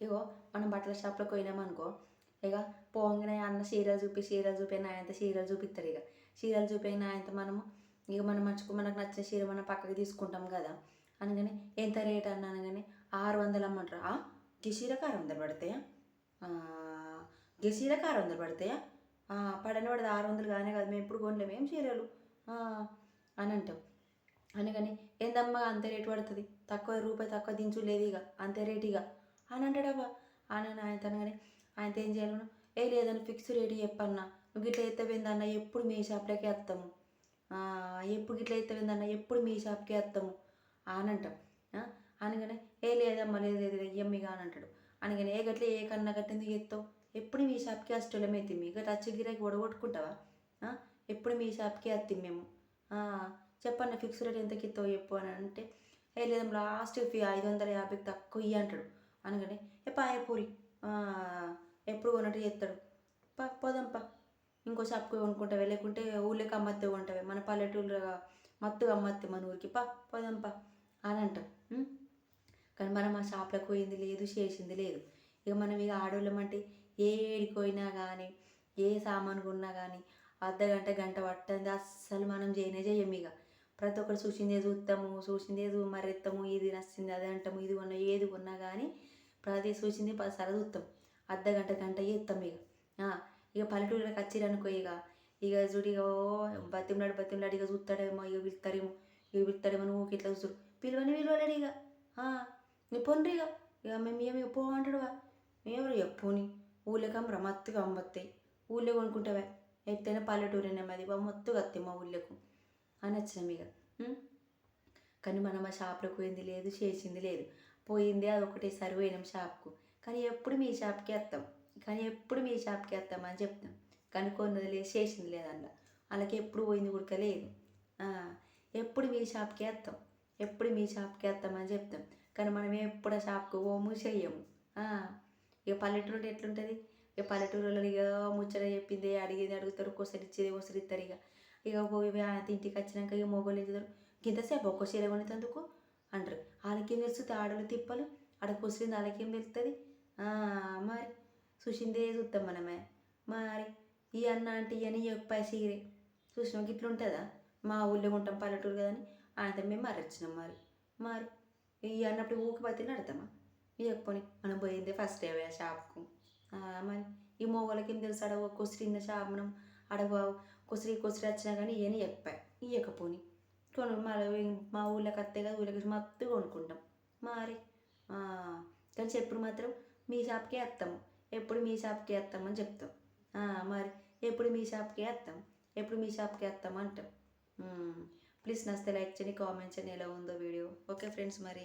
ఇగో మనం బట్టల షాప్లోకి పోయినామనుకో ఇక పోగానే అన్న చీరలు చూపి చీరలు చూపి నాయంత చీరలు చూపిస్తారు ఇక చీరలు చూపి నాయంత మనము ఇక మనం మంచుకు మనకు నచ్చిన చీర మనం పక్కకి తీసుకుంటాం కదా. అనగానే ఎంత రేట్ అన్న అనగానే ఆరు వందలు అమ్మంటారు. "ఆ? ఈ చీరకు ఆరు వందలు పడతాయా? ఆ, చీరకు ఆరు వందలు పడతాయా పడని పడదు ఆరు వందలు కానీ కాదు మేము ఎప్పుడు కొనలేము ఏం చీరలు? అని అంటాం. అనగానే ఏందమ్మా అంత రేటు పడుతుంది? తక్కువ రూపాయి తక్కువ దించులేదు ఇక అంతే రేటు ఇక అని అంటాడబ్బా. అని ఆయన కానీ ఆయనతో ఏం చేయాలను ఏ లేదని ఫిక్స్ రేటు చెప్పన్నా. నువ్వు గిట్ల ఎత్తవేందన్న ఎప్పుడు మీ షాప్లోకి వస్తాము ఎప్పుడు గిట్ల ఎత్తవేందన్న ఎప్పుడు మీ షాప్కి వస్తాము అని అంటాం. అనగానే ఏ లేదమ్మా లేదు లేదు ఎమ్మిగా అని అంటాడు. అనగానే ఏ గట్ల ఏ కన్నా గట్ల ఎందుకు ఎత్తావు? ఎప్పుడు మీ షాప్కి అష్టలమైతే మీ గట్ల వచ్చి గిరాకి ఒడగొట్టుకుంటావా ఎప్పుడు మీ షాప్కి వస్తాం మేము? "ఆ, చెప్పన్న ఫిక్స్ రేట్ ఎంతకి ఇస్తావు చెప్పు అని అంటే ఏ లేదమ్మా లాస్ట్ ఫీ ఐదు వందల యాభైకి తక్కువ ఇయ్యి అంటాడు. అనగానే ఏ పాయపూరి ఎప్పుడు కొన్నట్టు చేస్తాడు పా పోదాంపా ఇంకో షాప్కి కొనుక్కుంటావే లేకుంటే ఊళ్ళోకి అమ్మత్తే ఉంటావే మన పల్లెటూరులో మత్తుగా అమ్మత్తే మన ఊరికి. పా పోదాంపా అని అంటాం. కానీ మనం ఆ షాప్లకు పోయింది లేదు చేసింది లేదు. ఇక మనం ఇక ఆడవాళ్ళం అంటే ఏడికి పోయినా కానీ ఏ సామాను కొన్నా కానీ అర్ధ గంట గంట పట్టింది. అస్సలు మనం చేయనే చేయం ఇక. ప్రతి ఒక్కరు చూసిందే చూస్తాము చూసిందే మరెత్తాము ఇది నచ్చింది అది అంటాము ఇది కొన్నా ఏది కొన్నా కానీ ప్రతి చూసింది పదిసార్లు చూస్తాం అర్ధ గంట గంట చేస్తాం ఇక ఇక పల్లెటూరులోకి వచ్చిరనుకో ఇక ఇక చూడు ఇక ఓ బతిమలాడు బతిమలాడు ఇక చూస్తాడేమో ఇక పిలుస్తాడేమో ఇక పిలుస్తాడేమో నువ్వు ఇట్లా చూడు పిలువని పిలువలేడు ఇక నువ్వు నీ పొండ్రి ఇక ఇక మేము ఏమి పో అంటాడువా మేము ఎప్పుని ఊళ్ళోకి అమ్మరా మత్తుగా అమ్మత్తాయి. ఊళ్ళో కొనుక్కుంటావా. ఎత్తైనా పల్లెటూరేనా మాది మొత్తుగా మత్తుగా వస్తాయి మా ఊళ్ళోకు. అని వచ్చినాం ఇక కానీ మనం ఆ షాప్లోకి పోయింది లేదు చేసింది లేదు. పోయింది అది ఒకటేసారి పోయినాం షాప్కు. కానీ ఎప్పుడు మీ షాప్కి వస్తాం. కానీ ఎప్పుడు మీ షాప్కి వేస్తామని చెప్తాం. కానీ కొన్నది లేదు చేసింది లేదు అందులో వాళ్ళకి ఎప్పుడు పోయింది ఉడక లేదు. ఎప్పుడు మీ షాప్కి వేస్తాం. ఎప్పుడు మీ షాప్కి వేస్తామని చెప్తాం. కానీ మనం ఎప్పుడు ఆ షాప్కి పోము చెయ్యము. ఇక పల్లెటూరు ఎట్లుంటుంది? ఇక పల్లెటూరులో ఇక ముచ్చట చెప్పింది అడిగేది అడుగుతారు ఒక్కోసారి ఇచ్చేది ఒకసారి ఇస్తారు ఇక. ఇక ఇంటికి వచ్చినాక ఇక మొగోళ్ళు ఏం ఇంతసేపు ఒక్క చీర కొనేందుకు అంటారు. వాళ్ళకేం తెలుస్తుంది ఆడలు తిప్పలు ఆడ కూర్చుంది వాళ్ళకేం తెలుస్తుంది మరి చూసిందే చూస్తాం మనమే. మరి ఈ అన్న అంటే ఇవన్నీ చెప్పాయి సీరే చూసినాం ఇట్లా ఉంటుందా? మా ఊళ్ళో ఉంటాం పల్లెటూరు కదా అని ఆయనతో మేము మరొచ్చినాం మరి. మరి ఈ అన్నప్పుడు ఊకి పత్తి నడతామా? ఇవ్వకపోని మనం పోయిందే ఫస్ట్ డే ఆ షాప్కు. మరి ఈ మొగోళ్ళకి ఏం తెలుసు? అడవు కొసిరిన్న షాప్ మనం ఆడ కొసిరి కొసిరి వచ్చినా కానీ ఇవన్నీ చెప్పాయి ఇవ్వకపోని కొను మళ్ళీ మా ఊళ్ళోకి వస్తే కదా ఊళ్ళోకి మత్తు కొనుక్కుంటాం. మరి కానీ చెప్పుడు మాత్రం మీ షాప్కే వస్తాము ఎప్పుడు మీ షాప్కే వస్తామని చెప్తాం. మరి ఎప్పుడు మీ షాప్కే వస్తాం ఎప్పుడు మీ షాప్కే వస్తాం అంటాం. ప్లీజ్ నస్తే లైక్ చేయండి కామెంట్ చేయండి ఎలా ఉందో వీడియో. ఓకే ఫ్రెండ్స్ మరి.